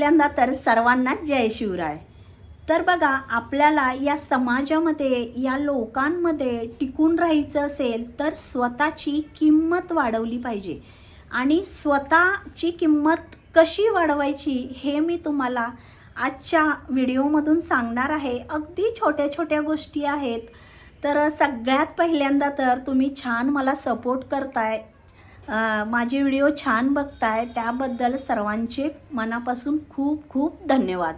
पहिल्यांदा तर सर्वांना जय शिवराय. तर बघा आपल्याला या समाजामध्ये या लोकांमध्ये टिकून राहायचं असेल तर स्वतःची किंमत वाढवली पाहिजे. आणि स्वतःची किंमत कशी वाढवायची हे मी तुम्हाला आजच्या व्हिडिओमधून सांगणार आहे. अगदी छोट्या छोट्या गोष्टी आहेत. तर सगळ्यात पहिल्यांदा तर तुम्ही छान मला सपोर्ट करताय. माझे व्हिडिओ छान बघताय त्याबद्दल सर्वांचे मनापासून खूप खूप धन्यवाद.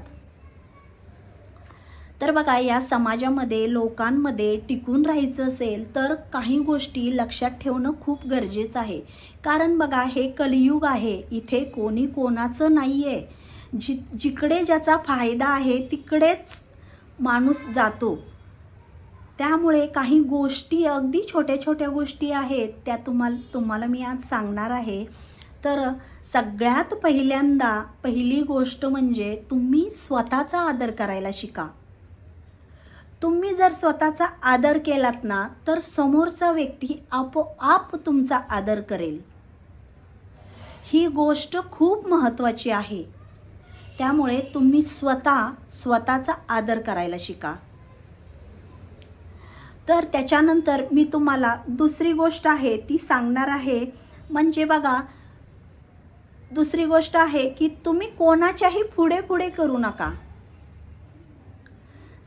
तर बघा या समाजामध्ये लोकांमध्ये टिकून राहायचं असेल तर काही गोष्टी लक्षात ठेवणं खूप गरजेचं आहे. कारण बघा हे कलियुग आहे इथे कोणी कोणाचं नाही आहे जि जिकडे ज्याचा फायदा आहे तिकडेच माणूस जातो. त्यामुळे काही गोष्टी अगदी छोट्या छोट्या गोष्टी आहेत त्या तुम्हाला तुम्हाला मी आज सांगणार आहे. तर सगळ्यात पहिल्यांदा पहिली गोष्ट म्हणजे तुम्ही स्वतःचा आदर करायला शिका. तुम्ही जर स्वतःचा आदर केलात ना तर समोरचा व्यक्ती आपोआप तुमचा आदर करेल. ही गोष्ट खूप महत्त्वाची आहे. त्यामुळे तुम्ही स्वतः स्वतःचा आदर करायला शिका. तर त्याच्यानंतर मी तुम्हाला दुसरी गोष्ट आहे ती सांगणार आहे. म्हणजे बघा दुसरी गोष्ट आहे की तुम्ही कोणाच्याही पुढे पुढे करू नका.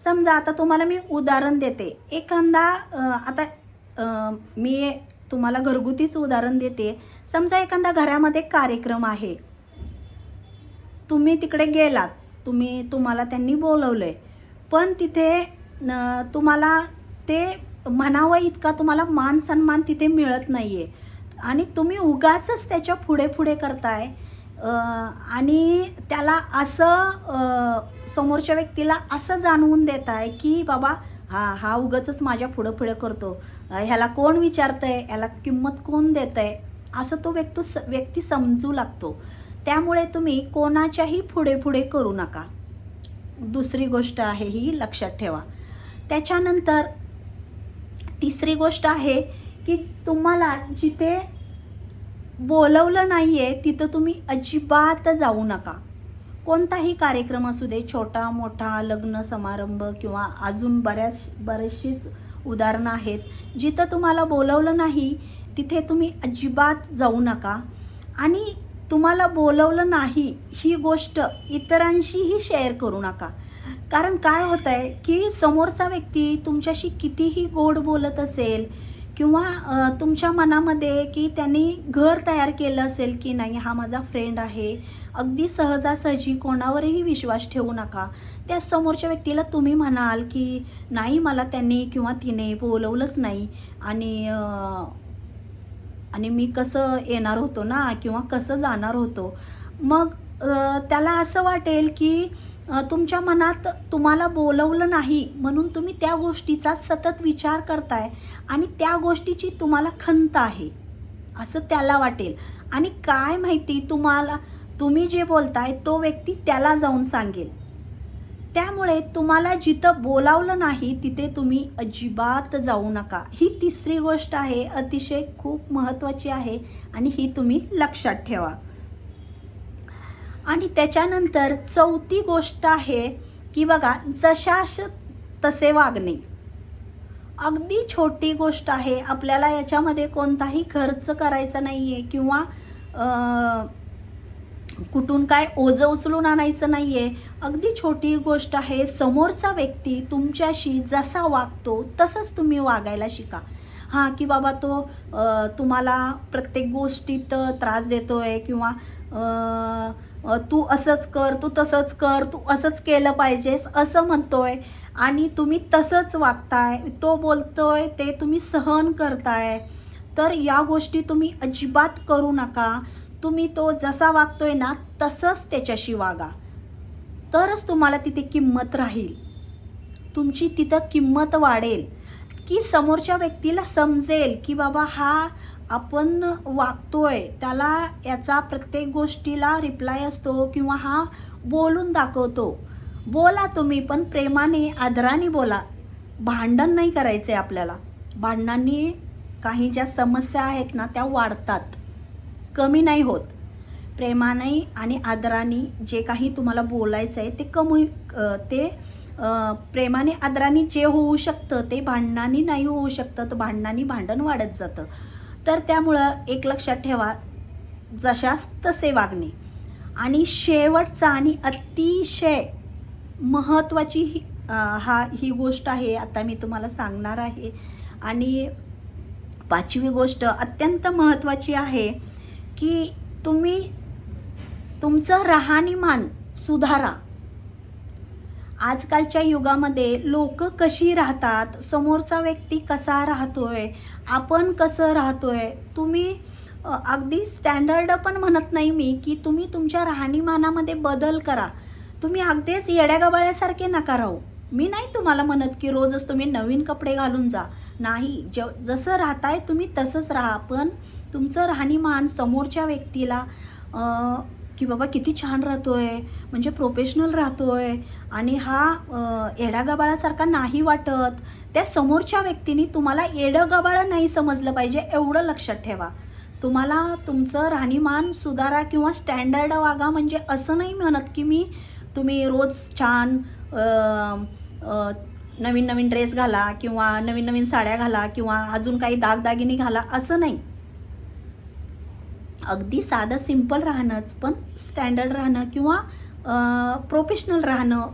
समजा आता तुम्हाला मी उदाहरण देते. एखादा आता मी तुम्हाला घरगुतीच उदाहरण देते. समजा एखादा घरामध्ये कार्यक्रम आहे. तुम्ही तिकडे गेलात. तुम्ही तुम्हाला त्यांनी बोलवलं आहे पण तिथे तुम्हाला ते म्हणावं इतका तुम्हाला मान सन्मान तिथे मिळत नाही आहे आणि तुम्ही उगाचच त्याच्या पुढे पुढे करताय. आणि त्याला असं समोरच्या व्यक्तीला असं जाणवून देत आहे की बाबा हा हा उगाचच माझ्या पुढं पुढं करतो. ह्याला कोण विचारतं आहे ह्याला किंमत कोण देतंय? असं तो व्यक्ती व्यक्ती समजू लागतो. त्यामुळे तुम्ही कोणाच्याही पुढे पुढे करू नका. दुसरी गोष्ट आहे ही लक्षात ठेवा. त्याच्यानंतर तिसरी गोष्ट आहे की तुम्हाला जिथे बोलवलं नाही आहे तिथं तुम्ही अजिबात जाऊ नका. कोणताही कार्यक्रम असू दे छोटा मोठा लग्न समारंभ किंवा अजून बऱ्याच बरेचशीच उदाहरणं आहेत. जिथं तुम्हाला बोलवलं नाही तिथे तुम्ही अजिबात जाऊ नका. आणि तुम्हाला बोलवलं नाही ही गोष्ट इतरांशीही शेअर करू नका. कारण काय होतं आहे की समोरचा व्यक्ती तुमच्याशी कितीही गोड बोलत असेल किंवा तुमच्या मनामध्ये की त्यांनी घर तयार केलं असेल की नाही हा माझा फ्रेंड आहे अगदी सहजासहजी कोणावरही विश्वास ठेवू नका. त्या समोरच्या व्यक्तीला तुम्ही म्हणाल की नाही मला त्यांनी किंवा तिने बोलवलंच नाही. आणि आणि मी कसं येणार होतो ना किंवा कसं जाणार होतो? मग त्याला असं वाटेल की तुमच्या मनात तुम्हाला बोलवलं नाही म्हणून तुम्ही त्या गोष्टीचा सतत विचार करताय आणि त्या गोष्टीची तुम्हाला खंत आहे असं त्याला वाटेल. आणि काय माहिती तुम्हाला तुम्ही जे बोलताय तो व्यक्ती त्याला जाऊन सांगेल. त्यामुळे तुम्हाला जिथं बोलावलं नाही तिथे तुम्ही अजिबात जाऊ नका. ही तिसरी गोष्ट आहे अतिशय खूप महत्त्वाची आहे आणि ही तुम्ही लक्षात ठेवा. आणि त्याच्यानंतर चौथी गोष्ट आहे की बघा जशाश तसे वागणे. अगदी छोटी गोष्ट आहे. आपल्याला याच्यामध्ये कोणताही खर्च करायचा नाही आहे किंवा कुठून काय ओझं उचलून आणायचं नाही आहे अगदी छोटी गोष्ट आहे. समोरचा व्यक्ती तुमच्याशी जसा वागतो तसंच तुम्ही वागायला शिका. हां की बाबा तो तुम्हाला प्रत्येक गोष्टीत त्रास देतो आहे किंवा तू असंच कर तू तसंच कर तू असंच केलं पाहिजेस असं म्हणतोय. आणि तुम्ही तसंच वागताय तो बोलतोय ते तुम्ही सहन करताय. तर या गोष्टी तुम्ही अजिबात करू नका. तुम्ही तो जसा वागतोय ना तसंच त्याच्याशी वागा. तरच तुम्हाला तिथे किंमत राहील. तुमची तिथं किंमत वाढेल. की समोरच्या व्यक्तीला समजेल की बाबा हा आपण वागतोय त्याला याचा प्रत्येक गोष्टीला रिप्लाय असतो किंवा हा बोलून दाखवतो. बोला तुम्ही पण प्रेमाने आदराने बोला. भांडण नाही करायचे आपल्याला. भांडणांनी काही ज्या समस्या आहेत ना त्या वाढतात. कमी नाही होत. प्रेमाने आणि आदराने जे काही तुम्हाला बोलायचं आहे ते कमी ते प्रेमाने आदराने जे होऊ शकतं ते भांडणाने नाही होऊ शकतं. तर भांडणाने भांडण वाढत जातं. तर त्यामुळं एक लक्षात ठेवा जशास तसे वागणे. आणि शेवटचा आणि अतिशय महत्त्वाची ही हा ही गोष्ट आहे आता मी तुम्हाला सांगणार आहे. आणि पाचवी गोष्ट अत्यंत महत्त्वाची आहे की तुम्ही तुमचं राहणीमान सुधारा. आजकालच्या युगामध्ये लोक कशी राहतात? समोरचा व्यक्ती कसा राहतोय? आपण कसं राहतोय? तुम्ही अगदी स्टँडर्ड पण म्हणत नाही मी की तुम्ही तुमच्या राहणीमानामध्ये बदल करा. तुम्ही अगदीच येड्यागबाळ्यासारखे नका राहू. मी नाही तुम्हाला म्हणत की रोजच तुम्ही नवीन कपडे घालून जा. नाही ज जसं राहताय तुम्ही तसंच राहा. पण तुमचं राहणीमान समोरच्या व्यक्तीला की बाबा किती छान राहतोय म्हणजे प्रोफेशनल राहतोय. आणि हा अ, नाही वाटत. त्या समोरच्या व्यक्तीने तुम्हाला येडं नाही समजलं पाहिजे एवढं लक्षात ठेवा. तुम्हाला तुमचं राहणीमान सुधारा किंवा स्टँडर्ड वागा म्हणजे असं नाही म्हणत की मी तुम्ही रोज छान नवीन नवीन ड्रेस घाला किंवा नवीन नवीन साड्या घाला किंवा अजून काही दागदागिनी घाला असं नाही. अगदी साधं सिंपल राहणंच पण स्टँडर्ड राहणं किंवा प्रोफेशनल राहणं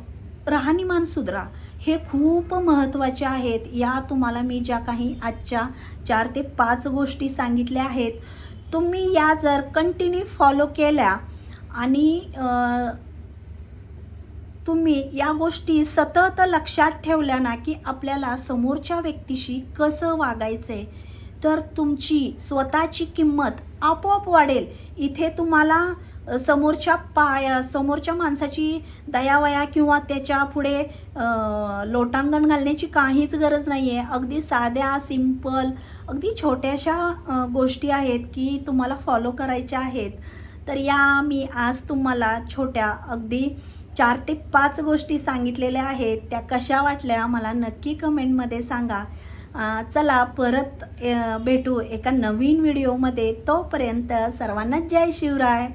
राहणीमान सुधरा हे खूप महत्त्वाचे आहेत. या तुम्हाला मी ज्या काही आजच्या चार ते पाच गोष्टी सांगितल्या आहेत तुम्ही या जर कंटिन्यू फॉलो केल्या आणि तुम्ही या गोष्टी सतत लक्षात ठेवल्या ना की आपल्याला समोरच्या व्यक्तीशी कसं वागायचं आहे तर तुमची स्वतःची किंमत आपोआप वाढेल. इथे तुम्हाला समोरच्या पाया समोरच्या माणसाची दयावया किंवा त्याच्या पुढे लोटांगण घालण्याची काहीच गरज नाही आहे अगदी साध्या सिंपल अगदी छोट्याशा गोष्टी आहेत की तुम्हाला फॉलो करायच्या आहेत. तर या मी आज तुम्हाला छोट्या अगदी चार ते पाच गोष्टी सांगितलेल्या आहेत. त्या कशा वाटल्या मला नक्की कमेंटमध्ये सांगा. चला परत भेटू एका नवीन व्हिडिओमध्ये. तोपर्यंत सर्वांना जय शिवराय.